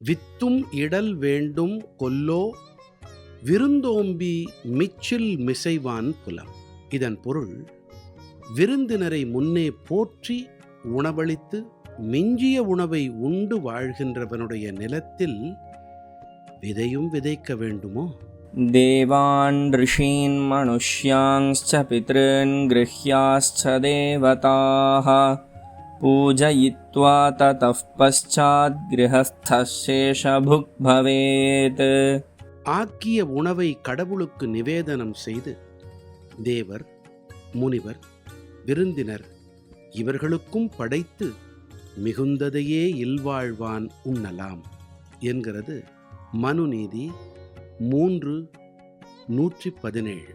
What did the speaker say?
வித்தும் இடல் வேண்டும் கொல்லோ விருந்தோம்பி மிச்சில் மிசைவான் புலம் இதன் பொருள் விருந்தினரை முன்னே போற்றி உணவளித்து மிஞ்சிய உணவை உண்டு வாழ்கின்றவனுடைய நிலத்தில் விதையும் விதைக்க வேண்டுமோ? தேவான் ரிஷீன் மனுஷ்யாங்ஸ்ச பித்ருன் கிருஹ்யாஸ்ச தேவதாக पूजयित्वा ततः पश्चात् गृहस्थः शेषभुक् भवेत् ஆக்கிய உணவை கடவுளுக்கு நிவேதனம் செய்து தேவர் முனிவர் விருந்தினர் இவர்களுக்கும் படைத்து மிகுந்ததையே இல்வாழ்வான் உண்ணலாம் என்கிறது மனுநீதி மூன்று நூற்றி பதினேழு